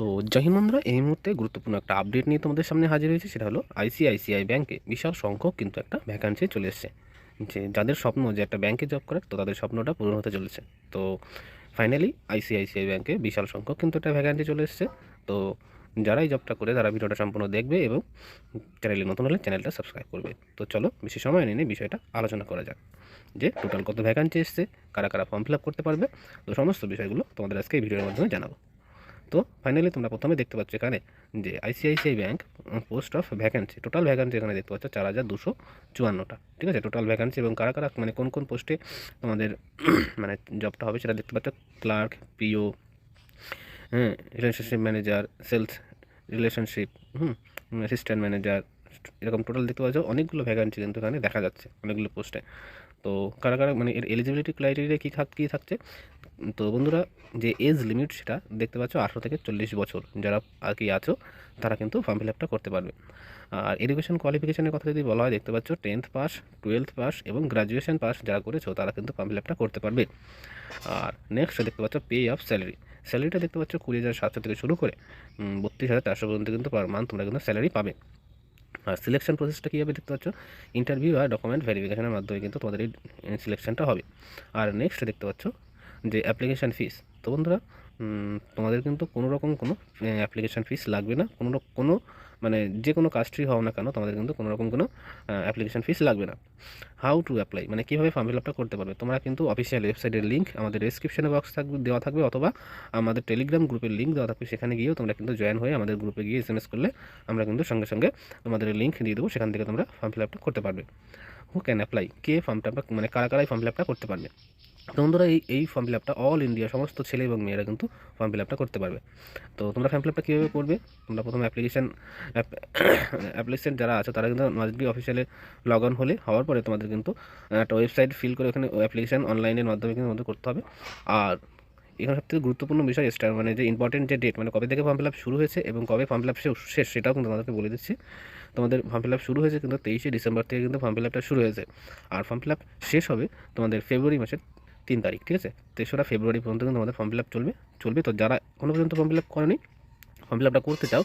তো জয় হিন্দ বন্ধুরা, এই মুহূর্তে গুরুত্বপূর্ণ একটা আপডেট নিয়ে তোমাদের সামনে হাজির হয়েছে, সেটা হলো আইসিআইসিআই ব্যাংকে বিশাল সংখ্যক কিন্তু একটা ভ্যাকান্সি চলে এসেছে। যে যাদের স্বপ্ন যে একটা ব্যাংকে জব করে, তো তাদের স্বপ্নটা পূরণ হতে চলেছে। তো ফাইনালি আইসিআইসিআই ব্যাংকে বিশাল সংখ্যক কিন্তু একটা ভ্যাকান্সি চলে এসেছে। তো যারা এই জবটা করে, তারা ভিডিওটা সম্পূর্ণ দেখবে এবং চ্যানেলে নতুন হলে চ্যানেলটা সাবস্ক্রাইব করবে। তো চলো বেশি সময় নিয়ে বিষয়টা আলোচনা করা যাক। যে টোটাল কত ভ্যাকান্সি এসছে, কারা কারা ফর্ম ফিল আপ করতে পারবে, তো সমস্ত বিষয়গুলো তোমাদের আজকে এই ভিডিওর মাধ্যমে জানাব। তো ফাইনালি তোমরা প্রথমে দেখতে পাচ্ছ এখানে যে ICICI bank post of vacancy total vacancy এখানে দেখতে পাচ্ছ চার হাজার দুশো চুয়ান্নটা। ঠিক আছে? টোটাল ভ্যাকেন্সি এবং কারা কারা মানে কোন কোন পোস্টে তোমাদের মানে জবটা হবে সেটা দেখতে পাচ্ছ। ক্লার্ক পিও হ্যাঁ relationship manager sales relationship hmm assistant manager এরকম টোটাল দেখতে পাচ্ছ অনেকগুলো ভ্যাকেন্সি কিন্তু এখানে দেখা যাচ্ছে অনেকগুলো পোস্টে তো কারা কারা মানে এর এলিজিবিলিটি ক্রাইটেরিয়া কী থাক, কী থাকছে? তো বন্ধুরা, যে এজ লিমিট সেটা দেখতে পাচ্ছ আঠেরো থেকে চল্লিশ বছর। যারা আর কি আছো, তারা কিন্তু ফর্ম ফিল আপটা করতে পারবে। আর এডুকেশন কোয়ালিফিকেশনের কথা যদি বলা হয়, দেখতে পাচ্ছ টেন্থ পাস টুয়েলথ পাস এবং গ্রাজুয়েশন পাস যারা করেছ, তারা কিন্তু ফর্ম ফিল আপটা করতে পারবে। আর নেক্সট দেখতে পাচ্ছ পে অফ স্যালারি স্যালারিটা দেখতে পাচ্ছ কুড়ি হাজার সাতশো থেকে শুরু করে বত্রিশ হাজার চারশো পর্যন্ত কিন্তু পার মান্থ তোমরা কিন্তু স্যালারি পাবে। আর সিলেকশন প্রসেসটা কীভাবে দেখতে পাচ্ছ? ইন্টারভিউ আর ডকুমেন্ট ভেরিফিকেশনের মাধ্যমে কিন্তু তোমাদের এই সিলেকশনটা হবে। আর নেক্সট দেখতে পাচ্ছ যে অ্যাপ্লিকেশান ফিস তো বন্ধুরা তোমাদের কিন্তু কোনো রকম কোনো অ্যাপ্লিকেশান ফিস লাগবে না। কোনো কোনো মানে যে কোনো কাজটি হও না কেন, তোমাদের কিন্তু কোনো রকম কোনো অ্যাপ্লিকেশান ফিস লাগবে না। হাউ টু অ্যাপ্লাই মানে কীভাবে ফর্ম ফিল আপটা করতে পারবে? তোমরা কিন্তু অফিসিয়াল ওয়েবসাইটের লিঙ্ক আমাদের ডিসক্রিপশনে বক্স থাকবে, দেওয়া থাকবে, অথবা আমাদের টেলিগ্রাম গ্রুপের লিঙ্ক দেওয়া থাকবে, সেখানে গিয়েও তোমরা কিন্তু জয়েন হয়ে আমাদের গ্রুপে গিয়ে এস এস করলে আমরা কিন্তু সঙ্গে সঙ্গে তোমাদের লিঙ্ক দিয়ে দেবো, সেখান থেকে তোমরা ফর্ম ফিল আপটা করতে পারবে। হু ক্যান অ্যাপ্লাই কে ফর্মটা মানে কারা কারাই ফর্ম ফিল আপটা করতে পারবে? তো বন্ধুরা এই এই ফর্ম ফিল আপটা অল ইন্ডিয়া সমস্ত ছেলে এবং মেয়েরা কিন্তু ফর্ম ফিল আপটা করতে পারবে। তো তোমরা ফর্ম ফিল আপটা কীভাবে করবে? তোমরা প্রথমে অ্যাপ্লিকেশান অ্যাপ্লিকেশান যারা আছে, তারা কিন্তু মাসবি অফিসিয়ালে লগ অন হলে, হওয়ার পরে তোমাদের কিন্তু একটা ওয়েবসাইট ফিল করে ওখানে অ্যাপ্লিকেশান অনলাইনের মাধ্যমে কিন্তু তোমাদের করতে হবে। আর এখানে সবথেকে গুরুত্বপূর্ণ বিষয় স্টার মানে যে ইম্পর্টেন্ট যে ডেট মানে কবে থেকে ফর্ম ফিল আপ শুরু হয়েছে এবং কবে ফর্ম ফিল আপ শেষ, সেটাও কিন্তু তোমাদেরকে বলে দিচ্ছি। তোমাদের ফর্ম ফিল আপ শুরু হয়েছে কিন্তু তেইশে ডিসেম্বর থেকে কিন্তু ফর্ম ফিল আপটা শুরু হয়েছে। আর ফর্ম ফিল আপ শেষ হবে তোমাদের ফেব্রুয়ারি মাসের তিন তারিখ, ঠিক আছে? তেসরা ফেব্রুয়ারি পর্যন্ত কিন্তু আমাদের ফর্ম ফিল চলবে চলবে। তো যারা কোনো পর্যন্ত ফর্ম ফিল আপ করেনি ফর্ম ফিল আপটা করতে চাও,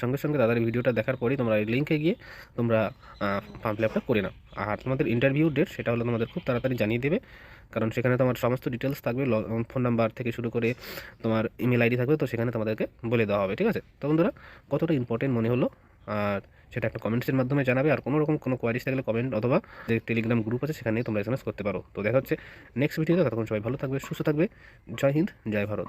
সঙ্গে সঙ্গে দাদার ভিডিওটা দেখার পরেই তোমরা এই লিঙ্কে গিয়ে তোমরা ফর্ম ফিল আপটা করে নাও। আর তোমাদের ইন্টারভিউ ডেট সেটা হলো তোমাদের খুব তাড়াতাড়ি জানিয়ে দেবে, কারণ সেখানে তোমার সমস্ত ডিটেলস থাকবে ফোন নাম্বার থেকে শুরু করে তোমার ইমেল আইডি থাকবে, তো সেখানে তোমাদেরকে বলে দেওয়া হবে, ঠিক আছে? তো বন্ধুরা, কতটা ইম্পর্টেন্ট মনে হলো আর সেটা একটা কমেন্টসের মাধ্যমে জানাবে। আর কোনো রকম কোনো কোয়ারিজ থাকলে কমেন্ট অথবা যে টেলিগ্রাম গ্রুপ আছে, সেখানে তোমরা এস করতে পারো। তো দেখা হচ্ছে নেক্সট ভিডিওতে তখন সবাই ভালো থাকবে, সুস্থ থাকবে। জয় হিন্দ, জয় ভারত।